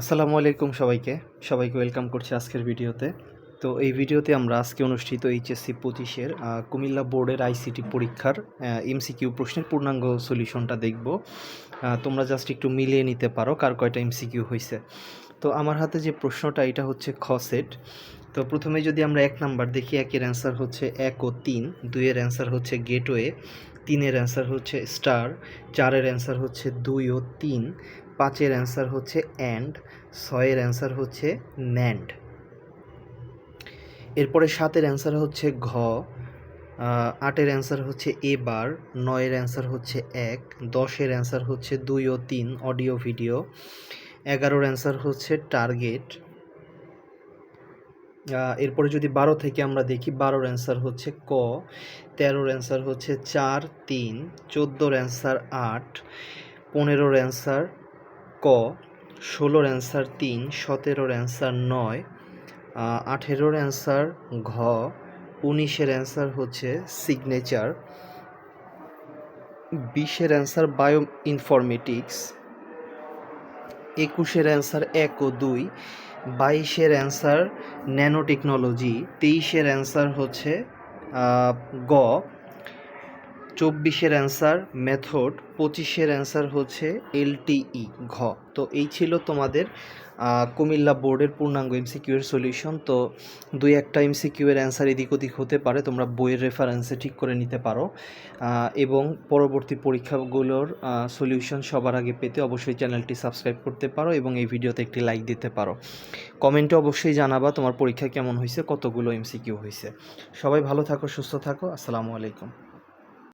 আসসালামু আলাইকুম সবাইকে। সবাইকে ওয়েলকাম করছি আজকের ভিডিওতে। তো এই ভিডিওতে আমরা আজকে অনুষ্ঠিত এইচএসসি পঁচিশের কুমিল্লা বোর্ডের আইসিটি পরীক্ষার এমসিকিউ প্রশ্নের পূর্ণাঙ্গ সলিউশনটা দেখব। তোমরা জাস্ট একটু মিলিয়ে নিতে পারো কার কয়টা এমসিকিউ হয়েছে তো আমার হাতে যে প্রশ্নটা, এটা হচ্ছে খ সেট। তো প্রথমে যদি আমরা এক নাম্বার দেখি, একের অ্যান্সার হচ্ছে এক ও তিন। দুইয়ের অ্যান্সার হচ্ছে গেটওয়ে। তিনের অ্যান্সার হচ্ছে স্টার চারের অ্যান্সার হচ্ছে দুই ও তিন, পাঁচের অ্যান্সার হচ্ছে অ্যান্ড ছয়ের অ্যান্সার হচ্ছে ন্যান্ড এরপরে সাতের অ্যান্সার হচ্ছে ঘ আটের অ্যান্সার হচ্ছে এবার, নয়ের অ্যান্সার হচ্ছে এক, দশের অ্যান্সার হচ্ছে দুই ও তিন অডিও ভিডিও এগারোর অ্যান্সার হচ্ছে টার্গেট এরপরে যদি বারো থেকে আমরা দেখি, বারোর অ্যান্সার হচ্ছে ক, তেরোর অ্যান্সার হচ্ছে চার, তিন, চোদ্দোর অ্যান্সার আট, পনেরোর অ্যান্সার ক, ষোলোর অ্যান্সার তিন, সতেরোর অ্যান্সার নয় আঠেরোর অ্যান্সার ঘ, উনিশের অ্যান্সার হচ্ছে সিগনেচার বিশের অ্যান্সার বায়ো ইনফরমেটিক্স একুশের অ্যান্সার এক ও দুই বাইশের অ্যান্সার ন্যানো টেকনোলজি তেইশের অ্যান্সার হচ্ছে গ। চব্বিশের অ্যান্সার, মেথড, পঁচিশের অ্যান্সার হচ্ছে এলটিই, ঘ। তো এই ছিল তোমাদের কুমিল্লা বোর্ডের পূর্ণাঙ্গ এমসিকিউ এর সলিউশন। তো দুই একটা এমসিকিউ এর অ্যান্সার এদিক ওদিক হতে পারে, তোমরা বইয়ের রেফারেন্সে ঠিক করে নিতে পারো। এবং পরবর্তী পরীক্ষাগুলোর সলিউশন সবার আগে পেতে অবশ্যই চ্যানেলটি সাবস্ক্রাইব করতে পারো এবং এই ভিডিওতে একটি লাইক দিতে পারো। কমেন্টে অবশ্যই জানাবা তোমার পরীক্ষা কেমন হয়েছে, কতগুলো এমসিকিউ হয়েছে। সবাই ভালো থাকো, সুস্থ থাকো, আসসালামু আলাইকুম।